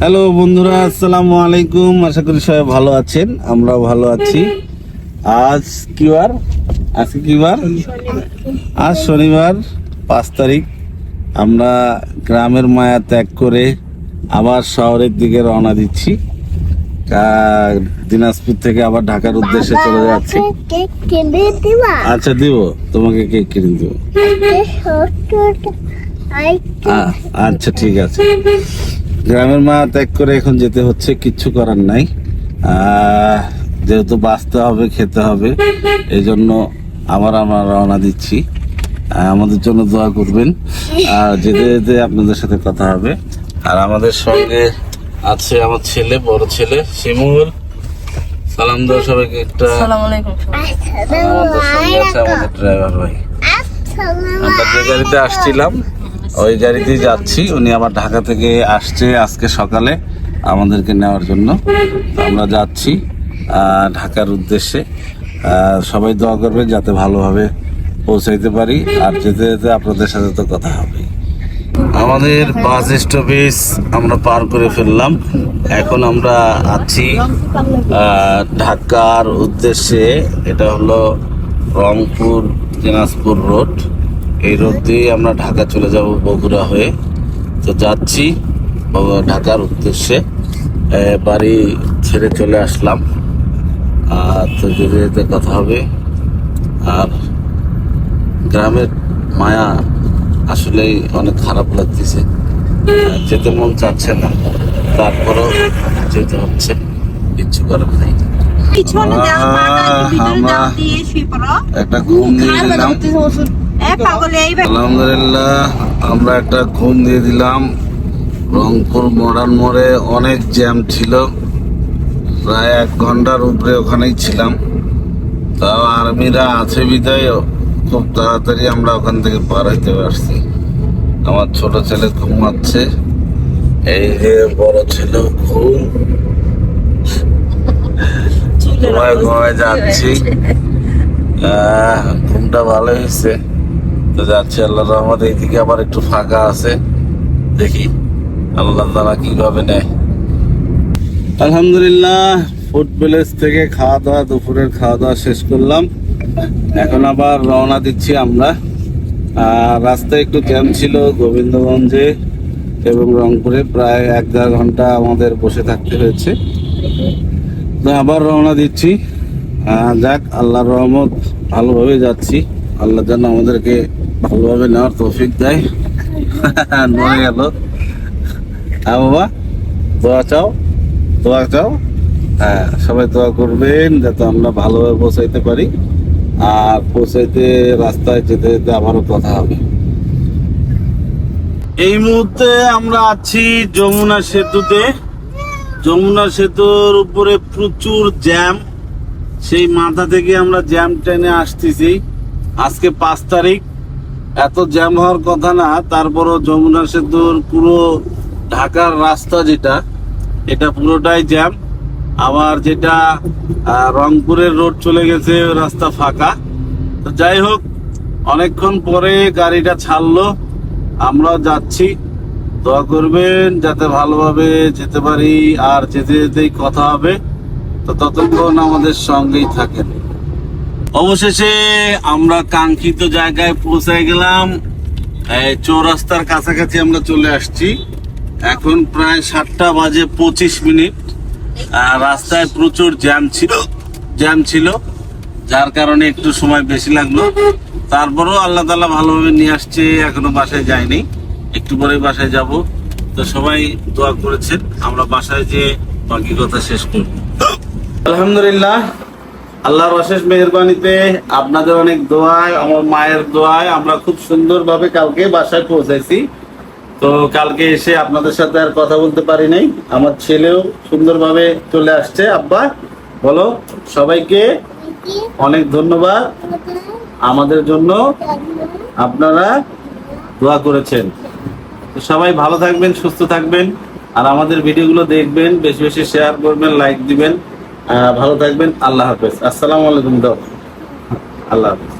Hello বন্ধুরা আসসালামু আলাইকুম। আশা করি সবাই ভালো আছেন। আমরা ভালো আছি। আজ কি বার আজকে কি বার আজ শনিবার পাঁচ তারিখ। আমরা গ্রামের মায়া ত্যাগ করে আবার শহরের দিকে রওনা দিচ্ছি। দিনাজপুর থেকে আবার ঢাকার উদ্দেশ্যে চলে যাচ্ছি। আচ্ছা দিব। তোমাকে কেক কিনে দিব। আচ্ছা ঠিক আছে। গ্রামের মা ত্যাগ করে এখন যেতে হচ্ছে কিচ্ছু করার নাই। যেহেতু বাঁচতে হবে খেতে হবে এই জন্য আবার আমরা রওনা দিচ্ছি। আমাদের জন্য দোয়া করবেন। আর যেতে যেতে আপনাদের সাথে কথা হবে। আর আমাদের সঙ্গে আছে আমার ছেলে বড় ছেলে শিমুল। সালাম দাও সবাইকে একটা। আমাদের সঙ্গে আছে আমাদের ড্রাইভার ভাই। আমরা যে গাড়িতে আসছিলাম ওই গাড়িতেই যাচ্ছি। উনি আবার ঢাকা থেকে আসছে আজকে সকালে আমাদেরকে নেওয়ার জন্য। আমরা যাচ্ছি ঢাকার উদ্দেশ্যে। সবাই দোয়া করবে যাতে ভালোভাবে পৌঁছাইতে পারি। আর যেতে যেতে আপনাদের সাথে তো কথা হবে আমাদের বাস স্টপেজ আমরা পার করে ফেললাম। এখন আমরা আছি ঢাকার উদ্দেশ্যে। এটা হলো রংপুর দিনাজপুর রোড। এই রোড দিয়ে আমরা ঢাকা চলে যাব বগুড়া হয়ে। তো যাচ্ছি ঢাকার উদ্দেশ্যে। বাড়ি ছেড়ে চলে আসলাম। আর তো যেতে যেতে কথা হবে। আর গ্রামের মায়া আসলেই অনেক খারাপ লাগতেছে। যেতে মন চাচ্ছে না। তারপরেও যেতে হচ্ছে। কিচ্ছু করার নেই। একটা ঘুম এই বে- আলহামদুলিল্লাহ আমরা একটা ঘুম দিয়ে দিলাম। রংপুর মডার্ন মোড়ে অনেক জ্যাম ছিল। প্রায় এক ঘণ্টার উপরে ওখানেই ছিলাম। তাও আর্মিরা আছে বিদায় খুব তাড়াতাড়ি আমরা ওখান থেকে পার হইতে পারছি। আমার ছোট ছেলে ঘুমাচ্ছে। এই যে বড় ছেলে ঘুম। ঘুমায় ঘুমায় যাচ্ছি। ঘুমটা ভালো হয়েছে। তো যাচ্ছি আল্লাহ রহমত এইদিকে আবার একটু ফাঁকা আছে। দেখি আল্লাহ তারা কীভাবে নেয়। আলহামদুলিল্লাহ ফুড প্যালেস থেকে খাওয়া দাওয়া দুপুরের খাওয়া দাওয়া শেষ করলাম। এখন আবার রওনা দিচ্ছি আমরা। রাস্তায় একটু জ্যাম ছিল গোবিন্দগঞ্জে এবং রংপুরে, প্রায় এক দেড় ঘণ্টা আমাদের বসে থাকতে হয়েছে। তো আবার রওনা দিচ্ছি। যাক, আল্লাহর রহমত, ভালোভাবে যাচ্ছি। আল্লাহ যেন আমাদেরকে ভালোভাবে নেওয়ার তৌফিক দেয়। মরে গেল। হ্যাঁ বাবা? দোয়া চাও? দোয়া চাও? হ্যাঁ সবাই দোয়া করবেন যাতে আমরা ভালোভাবে পৌঁছাইতে পারি। আর পৌঁছাইতে, রাস্তায় যেতে যেতে আবারও কথা হবে। এই মুহূর্তে আমরা আছি যমুনা সেতুতে। যমুনা সেতুর উপরে প্রচুর জ্যাম। সেই মাথা থেকে আমরা জ্যাম ট্রেনে আসতেছি। আজকে পাঁচ তারিখ। এত জ্যাম হওয়ার কথা না, তারপরও যমুনা সেতুর পুরো ঢাকার রাস্তা যেটা, এটা পুরোটাই জ্যাম। আবার যেটা রংপুরের রোড চলে গেছে, রাস্তা ফাঁকা। তো যাই হোক, অনেকক্ষণ পরে গাড়িটা ছাড়লো। আমরাও যাচ্ছি। দোয়া করবেন, যাতে ভালোভাবে যেতে পারি, আর যেতে যেতেই কথা হবে। তো ততক্ষণ আমাদের সঙ্গেই থাকেন। অবশেষে আমরা কাঙ্ক্ষিত জায়গায় পৌঁছে গেলাম। চৌরাস্তার কাছাকাছি আমরা চলে আসছি। এখন প্রায় সাতটা বাজে পঁচিশ মিনিট। রাস্তায় প্রচুর জ্যাম ছিল জ্যাম ছিল, যার কারণে একটু সময় বেশি লাগল। তারপরেও আল্লাহ তালা ভালোভাবে নিয়ে আসছে, এখনও বাসায় যায়নি। একটু পরে বাসায় যাব। তো সবাই দোয়া করেছেন, আমরা বাসায় যে বাকি কথা শেষ করব। আলহামদুলিল্লাহ আল্লাহর অশেষ মেহরবানিতে আপনাদের অনেক দোয়ায়, আমার মায়ের দোয়ায় আমরা খুব সুন্দরভাবে কালকে বাসায় পৌঁছাইছি তো কালকে এসে আপনাদের সাথে আর কথা বলতে পারি নাই। আমার ছেলেও সুন্দরভাবে চলে আসছে। আব্বা, বলো, সবাইকে অনেক ধন্যবাদ। আমাদের জন্য আপনারা দোয়া করেছেন। সবাই ভালো থাকবেন, সুস্থ থাকবেন, আর আমাদের ভিডিওগুলো দেখবেন, বেশি বেশি শেয়ার করবেন লাইক দিবেন। ভালো থাকবেন। আল্লাহ হাফেজ। আসসালামু আলাইকুম দাও আল্লাহ হাফেজ।